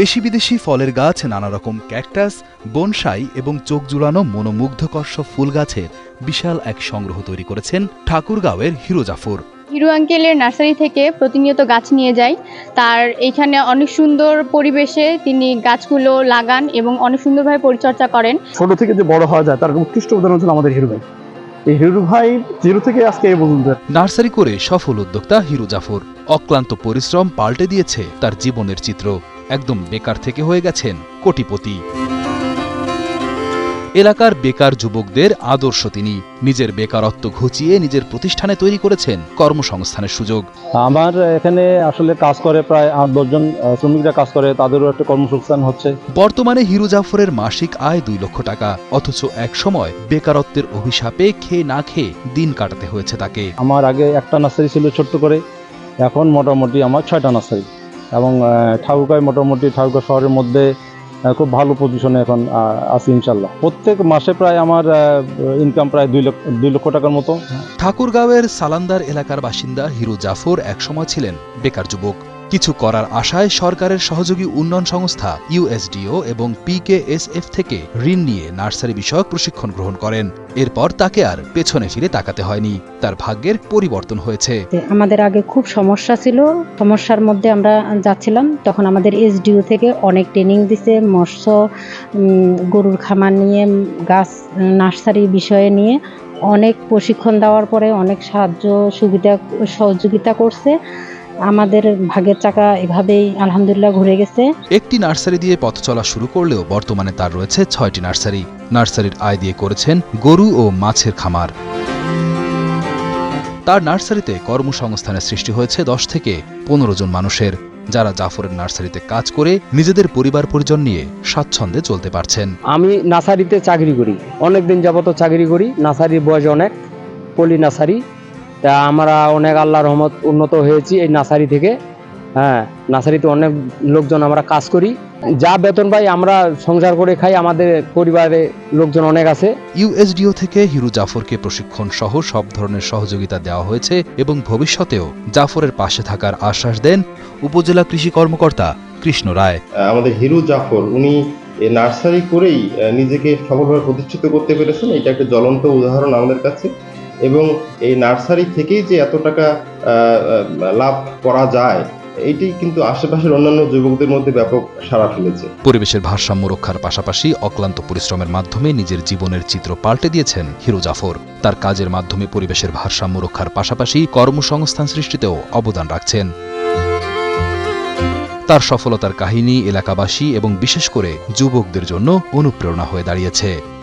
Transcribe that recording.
দেশি বিদেশি ফলের গাছ নানা রকম ক্যাকটাস বনসাই এবং চোখ জুড়ানো মনোমুগ্ধকর্ষ ফুল গাছের বিশাল এক সংগ্রহ তৈরি করেছেন ঠাকুরগাঁওয়ের হিরো জাফর। হিরো আঙ্কেলের নার্সারি থেকে প্রতিনিয়ত গাছ নিয়ে যাই। তার এখানে অনেক সুন্দর পরিবেশে তিনি গাছগুলো লাগান এবং অনেক সুন্দরভাবে পরিচর্যা করেন। ছোট থেকে যে বড় হওয়া যায় তার উৎকৃষ্ট উদাহরণ হচ্ছিল আমাদের হিরো ভাই। এই হিরো ভাই জিরো থেকে আজকে এই পর্যন্ত। নার্সারি করে সফল উদ্যোক্তা হিরো জাফর। অক্লান্ত পরিশ্রম পাল্টে দিয়েছে তার জীবনের চিত্র। একদম বেকার থেকে হয়ে গেছেন কোটিপতি। এলাকার বেকার যুবকদের আদর্শ তিনি। নিজের বেকারত্ব ঘুচিয়ে নিজের প্রতিষ্ঠানে তৈরি করেছেন কর্মসংস্থানের সুযোগ। আমার এখানে আসলে কাজ করে প্রায় আট দশজন শ্রমিকরা কাজ করে তাদেরও একটা কর্মসংস্থান হচ্ছে। বর্তমানে হিরু জাফরের মাসিক আয় দুই লক্ষ টাকা অথচ এক সময় বেকারত্বের অভিশাপে খেয়ে না খেয়ে দিন কাটাতে হয়েছে তাকে। আমার আগে একটা নার্সারি ছিল ছোট্ট করে এখন মোটামুটি আমার ছয়টা নার্সারি। এবং ঠাকুরগাঁয় মোটামুটি ঠাউকা শহরের মধ্যে খুব ভালো পজিশনে এখন আছি ইনশাল্লাহ প্রত্যেক মাসে প্রায় আমার ইনকাম প্রায় দুই লক্ষ দুই লক্ষ টাকার মতো। ঠাকুরগাঁওয়ের সালান্দার এলাকার বাসিন্দা হিরু জাফর একসময় ছিলেন বেকার যুবক। কিছু করার আশায় সরকারের সহযোগী উন্নয়ন সংস্থা ইউএসডিও এবং পিকেএসএফ থেকে ঋণ নিয়ে নার্সারি বিষয়ক প্রশিক্ষণ গ্রহণ করেন। এরপর তাকে আর পেছনে ফিরে তাকাতে হয়নি। তার ভাগ্যের পরিবর্তন হয়েছে। আমাদের আগে খুব সমস্যা ছিল। সমস্যার মধ্যে আমরা যাচ্ছিলাম। তখন আমাদের এসডিও থেকে অনেক ট্রেনিং দিছে, মৎস্য গরুর খামার নিয়ে, গাছ, নার্সারি বিষয়ে নিয়ে। অনেক প্রশিক্ষণ দেওয়ার পরে অনেক সাহায্য, সুবিধা, সহযোগিতা করছে। আমাদের ভাগের চাকা এভাবেই আলহামদুলিল্লাহ ঘুরে গেছে। একটি নার্সারি দিয়ে পথ চলা শুরু করলেও বর্তমানে তার রয়েছে ছয়টি নার্সারি। নার্সারির আয় দিয়ে করেছেন গরু ও মাছের খামার। তার নার্সারিতে কর্মসংস্থানের সৃষ্টি হয়েছে দশ থেকে পনেরো জন মানুষের। যারা জাফরের নার্সারিতে কাজ করে নিজেদের পরিবার পরিজন নিয়ে স্বাচ্ছন্দ্যে চলতে পারছেন। আমি নার্সারিতে চাকরি করি। অনেক দিন যাবত চাকরি করি। নার্সারির বয়স অনেক। Poly nursery. তা আমরা অনেক আল্লাহ রহমত উন্নত হয়েছি এই নার্সারি থেকে। হ্যাঁ নার্সারিতে অনেক লোকজন আমরা কাজ করি। যা বেতন পাই আমরা সংসার করে খাই আমাদের পরিবারে লোকজন অনেক আছে। ইউএসডিও থেকে হিরু জাফরকে প্রশিক্ষণ সহ সব ধরনের সহযোগিতা দেওয়া হয়েছে এবং ভবিষ্যতেও জাফরের পাশে থাকার আশ্বাস দেন উপজেলা কৃষি কর্মকর্তা কৃষ্ণ রায়। আমাদের হিরু জাফর উনি এই নার্সারি করেই নিজেকে সফলভাবে প্রতিষ্ঠিত করতে পেরেছেন। এটা একটা জ্বলন্ত উদাহরণ আমাদের কাছে। এবং এই নার্সারি থেকেই যে এত টাকা লাভ করা যায় এইটি কিন্তু আশেপাশের অন্যান্য যুবকদের মধ্যে ব্যাপক সাড়া ফেলেছে। পরিবেশের ভারসাম্য রক্ষার পাশাপাশি অক্লান্ত পরিশ্রমের মাধ্যমে নিজের জীবনের চিত্র পাল্টে দিয়েছেন হিরো জাফর। তার কাজের মাধ্যমে পরিবেশের ভারসাম্য রক্ষার পাশাপাশি কর্মসংস্থান সৃষ্টিতেও অবদান রাখছেন। তার সফলতার কাহিনী এলাকাবাসী এবং বিশেষ করে যুবকদের জন্য অনুপ্রেরণা হয়ে দাঁড়িয়েছে।